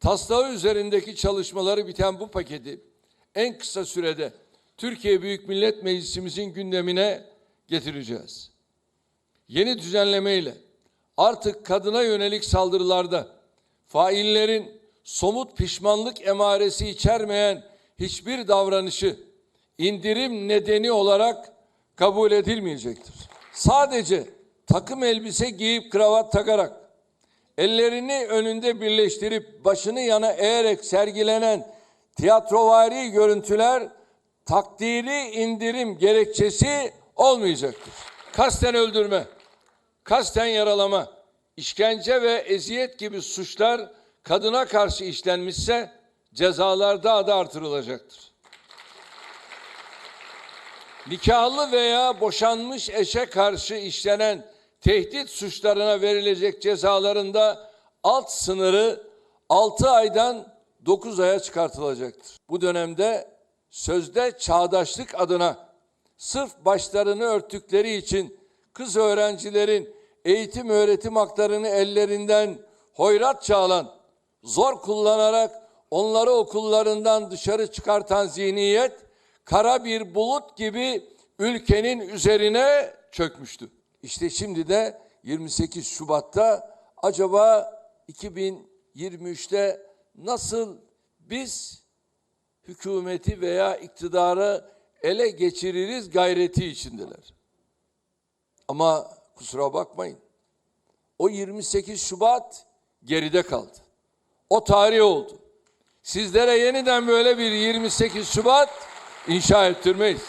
Taslağı üzerindeki çalışmaları biten bu paketi en kısa sürede Türkiye Büyük Millet Meclisimizin gündemine getireceğiz. Yeni düzenlemeyle artık kadına yönelik saldırılarda faillerin somut pişmanlık emaresi içermeyen hiçbir davranışı indirim nedeni olarak kabul edilmeyecektir. Sadece takım elbise giyip kravat takarak ellerini önünde birleştirip başını yana eğerek sergilenen tiyatrovari görüntüler takdiri indirim gerekçesi olmayacaktır. Kasten öldürme, kasten yaralama, işkence ve eziyet gibi suçlar kadına karşı işlenmişse cezalar daha da artırılacaktır. Nikahlı veya boşanmış eşe karşı işlenen tehdit suçlarına verilecek cezaların da alt sınırı 6 aydan 9 aya çıkartılacaktır. Bu dönemde sözde çağdaşlık adına sırf başlarını örttükleri için kız öğrencilerin eğitim öğretim haklarını ellerinden hoyratça alan, zor kullanarak onları okullarından dışarı çıkartan zihniyet kara bir bulut gibi ülkenin üzerine çökmüştü. İşte şimdi de 28 Şubat'ta acaba 2023'te nasıl biz hükümeti veya iktidarı ele geçiririz gayreti içindeler. Ama kusura bakmayın. O 28 Şubat geride kaldı. O tarih oldu. Sizlere yeniden böyle bir 28 Şubat inşa ettirmeyiz.